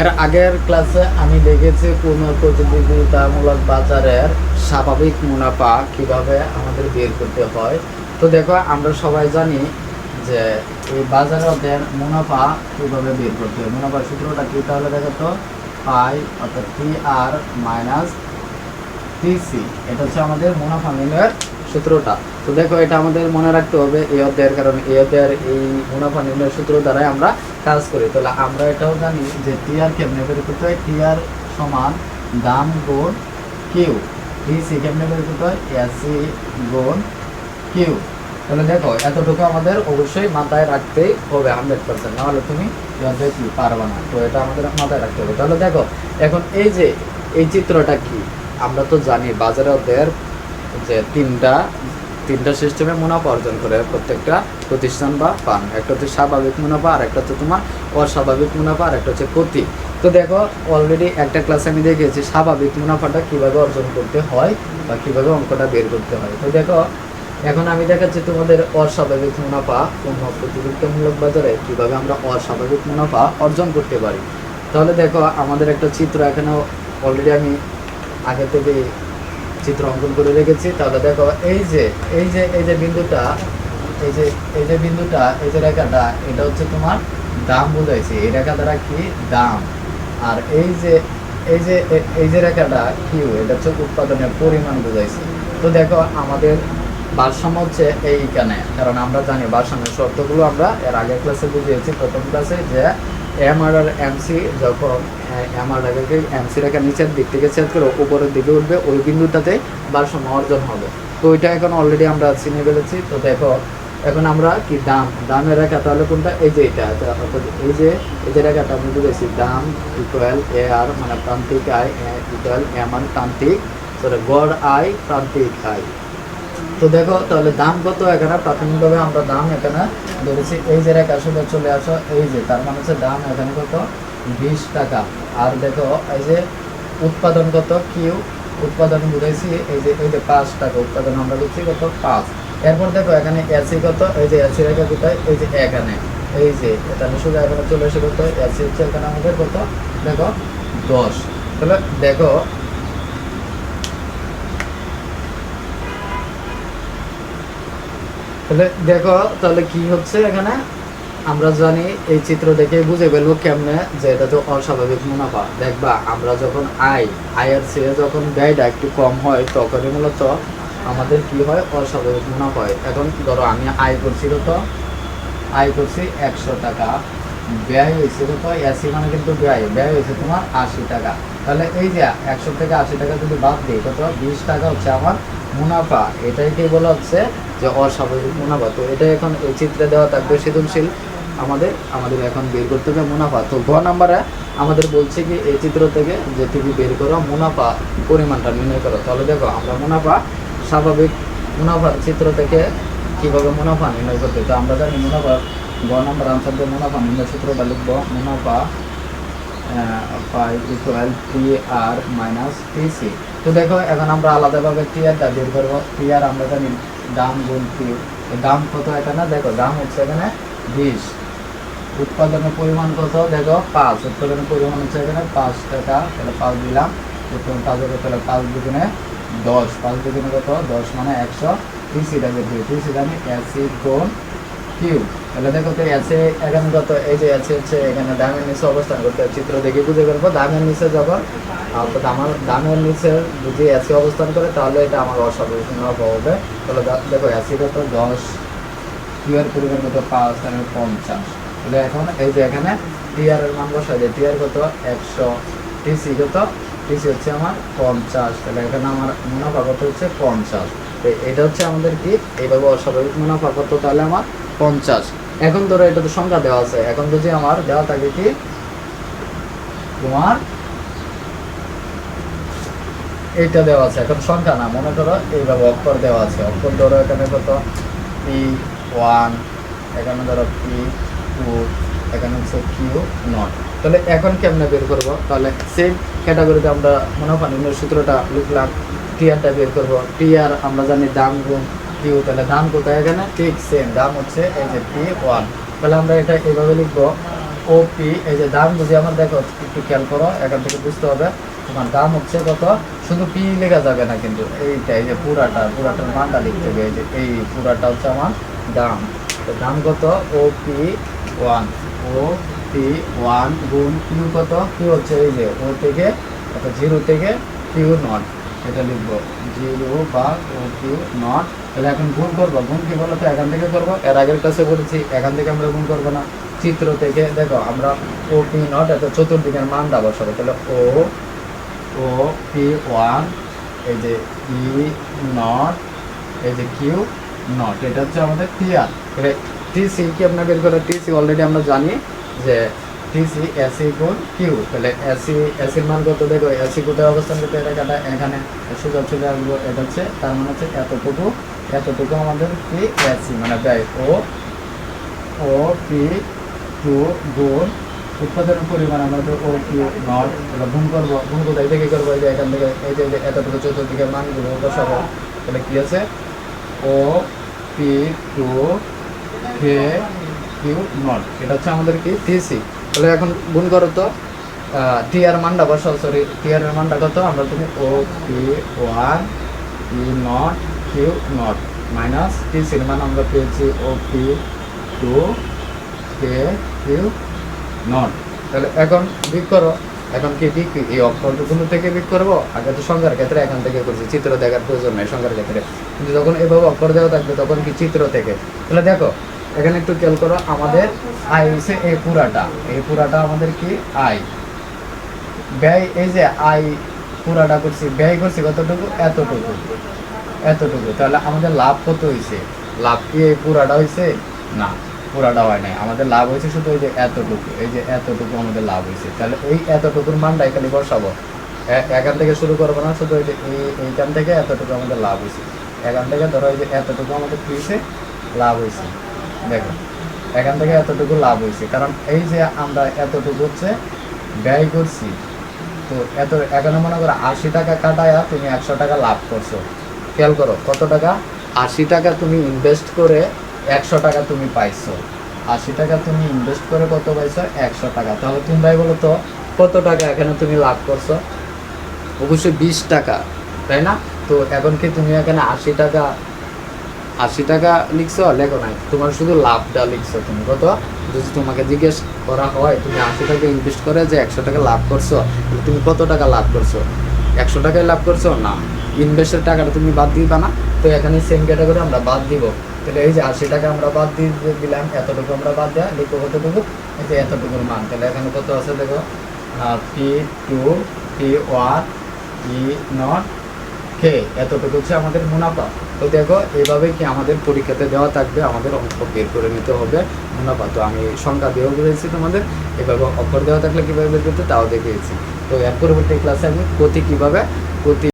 এর আগের ক্লাসে আমি দেখেছি পুনঃপ্রতিযোগিতামূলক বাজারের স্বাভাবিক মুনাফা কীভাবে আমাদের বের করতে হয়। তো দেখো, আমরা সবাই জানি যে এই বাজারে ওদের মুনাফা কীভাবে বের করতে হয়। মুনাফার সূত্রটা কি তাহলে দেখো তো? পাই অর্থাৎ টি আর মাইনাস টিসি এটা হচ্ছে আমাদের মুনাফা নির্ণয়ের সূত্রটা। তো দেখো, এটা আমাদের মনে রাখতে হবে এই অধ্যায়ের কারণে। এই অধ্যায়ের এই মুনাফা নির্ণয়ের সূত্র দ্বারাই আমরা কাজ করি। তাহলে আমরা এটাও জানি যে টিআর কেমনে বের করতে হয়? টিআর সমান দাম গুণ কিউ। টিসি কেমনে বের করতে হয় এসি গুণ কিউ। তাহলে দেখো, এতটুকু আমাদের অবশ্যই মাথায় রাখতেই হবে হান্ড্রেড পার্সেন্ট। নাহলে তুমি অধ্যায় কি পারবে না? তো এটা আমাদের মাথায় রাখতে হবে। তাহলে দেখো, এখন এই যে, এই চিত্রটা কি? আমরা তো জানি বাজারে ওদের যে তিনটা তিনটা সিস্টেমে মুনাফা অর্জন করে। প্রত্যেকটা প্রতিষ্ঠান বা পান একটা হচ্ছে স্বাভাবিক মুনাফা, আর একটা হচ্ছে তোমার অস্বাভাবিক মুনাফা, আর একটা হচ্ছে ক্ষতি। তো দেখো অলরেডি একটা ক্লাসে আমি দেখেছি স্বাভাবিক মুনাফাটা কীভাবে অর্জন করতে হয় বা কীভাবে অঙ্কটা বের করতে হয়। তো দেখো, এখন আমি দেখাচ্ছি তোমাদের অস্বাভাবিক মুনাফা পণ্য প্রতিযোগিতামূলক বাজারে কীভাবে আমরা অস্বাভাবিক মুনাফা অর্জন করতে পারি। তাহলে দেখো, আমাদের একটা চিত্র এখানে অলরেডি আমি আগে থেকে চিত্র অঙ্কন করে রেখেছি। তাহলে দেখো, এই যে এই যে এই যে বিন্দুটা, এই যে এই যে বিন্দুটা, এই যে রেখাটা, এটা হচ্ছে তোমার দাম বোঝাইছে। এই রেখা দ্বারা কি? দাম। আর এই যে এই যে এই যে রেখাটা, কিউ, এটা হচ্ছে উৎপাদনের পরিমাণ বোঝাইছে। তো দেখো, আমাদের ভারসাম্য হচ্ছে এইখানে। কারণ আমরা জানি ভারসাম্যের শর্তগুলো আমরা এর আগের ক্লাসে বুঝিয়েছি। প্রথম ক্লাসে যে এম আর আর এমসি যখন এম আর রেখাকে এমসি রেখা নিচের দিক থেকে ছেদ করে উপরের দিকে উঠবে, ওই বিন্দুটাতে ভারসাম্য অর্জন হবে। তো ওইটা এখন অলরেডি আমরা চিনে ফেলেছি। তো দেখো, এখন আমরা কি দাম? দামের রেখা তাহলে কোনটা? এই যে এটা এই যে এই যে রেখাটা আমি বুঝেছি, দাম ইকুয়াল এ আর মানে প্রান্তিক আয় ইকুয়াল এম আর প্রান্তিক গড় আয়, প্রান্তিক আয়। তো দেখো, তাহলে দাম কত এখানে? প্রাথমিকভাবে আমরা দাম এখানে ধরেছি, এই যে রেখা সোজা চলে আসো, এই যে, তার মানে হচ্ছে দাম এখানে কত? বিশ টাকা। আর দেখো, এই যে উৎপাদন কত? কিউ, উৎপাদন বুঝাইছি, এই যে এই যে পাঁচ টাকা, উৎপাদন আমরা করছি কত? পাঁচ। এরপর দেখো, এখানে এসি কত? এই যে এসি রেখা কোথায়? এই যে এখানে। এই যে এটা শুধু এখানে চলে এসে কত? এসি হচ্ছে এখানে আমাদের কত? দেখো, দশ। তাহলে দেখো তাহলে দেখো, তাহলে কি হচ্ছে এখানে? আমরা জানি এই চিত্র দেখে বুঝে ফেলব কেমনে যে এটা তো অস্বাভাবিক মুনাফা। দেখবা, আমরা যখন আয়, আয়ের চেয়ে যখন ব্যয়টা একটু কম হয়, তখনই মূলত আমাদের কি হয়? অস্বাভাবিক মুনাফা হয়। এখন ধরো, আমি আয় করছি কত? আয় করছি একশো টাকা। ব্যয় হয়েছে কত? এসি মানে কিন্তু ব্যয়। ব্যয় হয়েছে তোমার আশি টাকা। তাহলে এই যে একশো থেকে আশি টাকা যদি বাদ দিই, কত? বিশ টাকা হচ্ছে আমার মুনাফা। এটাই কি বলা হচ্ছে? যে অস্বাভাবিক মুনাফা। তো এটা এখন এই চিত্রে দেওয়া থাকবে সৃজনশীল। আমাদের আমাদের এখন বের করতে হবে মুনাফা। তো গ নাম্বারে আমাদের বলছে কি, এই চিত্র থেকে যে তুমি বের করো মুনাফা পরিমাণটা নির্ণয় করো। তাহলে দেখো, আমরা মুনাফা স্বাভাবিক মুনাফা চিত্র থেকে কীভাবে মুনাফা নির্ণয় করতে তো আমরা জানি মুনাফা গ নাম্বার আনসার দিয়ে মুনাফা নির্ণয় সূত্রটা লিখব। মুনাফা pi equal T R minus TC তো দেখো, এখন আমরা আলাদাভাবে টি বের করব। টি আর আমরা জানি দাম গুণ দাম কত এখানে দেখো, দাম হচ্ছে এখানে বিশ। উৎপাদনের পরিমাণ কত? দেখো, পাঁচ। উৎপাদনের পরিমাণ হচ্ছে এখানে পাঁচ টাকা। তাহলে পাঁচ দিলাম। উৎপাদন পাঁচ হবে তাহলে পাঁচ দুগুণে দশ। পাঁচ দুগুণে কত? দশ মানে একশো টিসিটা দামে দিয়ে টিসিটা দামে অ্যাসিড গুণ কিউ তাহলে দেখো তো এই যে হচ্ছে, এখানে দামের নিচে অবস্থান করতে চিত্র দেখে দামের নিচে আমার দামের নিচে যদি এসি অবস্থান করে, তাহলে এটা আমার হবে। তাহলে দেখো কত দশ পরিমাণ পাঁচ তাহলে এখন এই যে এখানে একশো। হচ্ছে আমার তাহলে এখানে আমার মুনাফা হচ্ছে? পঞ্চাশ। এটা হচ্ছে আমাদের কি এইভাবে অস্বাভাবিক মুনাফা কত তাহলে আমার? পঞ্চাশ। এখন ধরো এটা তো সংখ্যা দেওয়া আছে। এখন যদি আমার দেওয়া থাকে কি? তোমার এইটা দেওয়া আছে। এখন সংখ্যা না, মনে করো এইভাবে অক্ষর দেওয়া আছে। অক্ষর ধরো এখানে কত? পি ওয়ান এখানে ধরো পি টু এখানে হচ্ছে কিউ নট তাহলে এখন কেমনে বের করব? তাহলে সেম ক্যাটাগরিতে আমরা মুনাফা নির্ণয় সূত্রটা লিখলাম। টিআরটা বের করব। টিআর আমরা জানি দাম গুণ কিউ, তাহলে দাম কোথায় এখানে? ঠিক সেম দাম হচ্ছে এই যে পি ওয়ান। তাহলে আমরা এটা এইভাবে লিখব ও পি এই যে দাম যদি আমার দেখো, একটু খেয়াল করো, এখান থেকে বুঝতে হবে, তোমার দাম হচ্ছে কত? শুধু পি লেখা যাবে না কিন্তু, এইটা, এই যে পুরাটা, পুরাটার মানটা লিখতে হবে, এই যে এই পুরাটা হচ্ছে আমার দাম। তো দাম কত? O P one O P one গুণ কিউ কত? কিউ হচ্ছে এই যে ও থেকে, অর্থাৎ জিরো থেকে কিউ নট এটা লিখব। জিরো বা ও কিউ নট। তাহলে এখন গুণ করব। গুণ কি বলো তো, এখান থেকে করব। এর আগের কাছে বলেছি, এখান থেকে আমরা গুণ করব না। চিত্র থেকে, দেখো, আমরা ও পি নট, এত চতুর্দিকের মান মানটা বসাবো তাহলে ও ও পি ওয়ান, এই যে ই নট, এই যে কিউ নট, এটা হচ্ছে আমাদের টিআর টিসি কি আপনার বের করে? টিসি অলরেডি আমরা জানি যে টিসি এসি গুণ কিউ তাহলে এসি এসির মান কত? দেখো এসি কোথায় অবস্থান করতে এটা কাটা এখানে। সোজা চলে আসব এটা হচ্ছে, তার মানে হচ্ছে এতটুকু। এতটুকু আমাদের কি এসি মানে ব্যয়। ও ও পি টু গুণ উৎপাদনের পরিমাণ আমাদের ও পি নট এটা গুণ করব। গুণ কোথায় থেকে করব? এই যে এখান থেকে, এই যে এতটুকু চতুর্দিকে মানগুলো বসাবো তাহলে কি আছে? O P two K Q nought এটা হচ্ছে আমাদের কি? টিসি তাহলে এখন গুণ করো তো টি আর বসাও সরি টি আর কত? আমরা তুমি O P one P nought Q nought minus টিসির মান আমরা পেয়েছি O P two K Q nought তাহলে এখন বিক করো, এখন কি বিক এই অক্ষরগুলো থেকে বিক করব? আগে তো সংখ্যার ক্ষেত্রে, এখান থেকে করছি, চিত্র দেখার প্রয়োজন নেই সংখ্যার ক্ষেত্রে। কিন্তু যখন এভাবে অক্ষর দেওয়া থাকবে, তখন কি চিত্র থেকে? তাহলে দেখো এখানে একটু খেয়াল করো, আমাদের আয় হচ্ছে এই পুরাটা। এই পুরাটা আমাদের কি? আয় ব্যয়, এই যে আয় পুরাটা করছি, ব্যয় করছি কতটুকু? এতটুকু। এতটুকু। তাহলে আমাদের লাভ কত হয়েছে লাভ কি এই পুরাটা হয়েছে না, পুরাটা হয় নাই। আমাদের লাভ হয়েছে শুধু এই যে এতটুকু। এই যে এতটুকু আমাদের লাভ হয়েছে তাহলে এই এতটুকুর মানটা এখানে বসাবো। এখান থেকে শুরু করব না, শুধু এই যে এই, এইখান থেকে এতটুকু আমাদের লাভ হয়েছে এখান থেকে ধরো এই যে এতটুকু আমাদের কি লাভ হয়েছে দেখো এখান থেকে এতটুকু লাভ হয়েছে। কারণ এই যে আমরা এতটুকু হচ্ছে ব্যয় করছি, তো এত এখানে মনে করো আশি টাকা কাটায়া তুমি একশো টাকা লাভ করছ। খেয়াল করো, কত টাকা? আশি টাকা তুমি ইনভেস্ট করে একশো টাকা তুমি পাইছো। আশি টাকা তুমি ইনভেস্ট করে কত পাইছো? একশো টাকা। তাহলে তোমরাই বলো তো, কত টাকা এখানে তুমি লাভ করছ? অবশ্যই বিশ টাকা, তাই না? তো এখন কি তুমি এখানে আশি টাকা আশি টাকা লিখছো, লেখো নাই। তোমার শুধু লাভটা লিখছো তুমি। কত? যদি তোমাকে জিজ্ঞেস করা হয়, তুমি আশি টাকা ইনভেস্ট করে যে একশো টাকা লাভ করছ তুমি কত টাকা লাভ করছ? একশো টাকায় লাভ করছ? না। ইনভেস্টের টাকাটা তুমি বাদ দিবা না। তো এখানে সেম ক্যাটাগরি আমরা বাদ দিব। তাহলে এই যে আশি টাকা আমরা বাদ দিয়ে দিলাম, এতটুকু আমরা বাদ দেওয়া লিখব কতটুকু? এই যে এতটুকুর মান। তাহলে এখানে কত আছে দেখো? P two P one E nought কে? এতটুকু হচ্ছে আমাদের মুনাফা। তো দেখো এইভাবে কি আমাদের পরীক্ষাতে দেওয়া থাকবে? আমাদের অঙ্ক বের করে নিতে হবে মুনাফা। তো আমি সংখ্যা দিয়েও বলেছি তোমাদের, এভাবে অক্ষর দেওয়া থাকলে কীভাবে বের করতে তাও দেখিয়েছি। তো এর পরবর্তী ক্লাসে আমি প্রতি কীভাবে প্রতি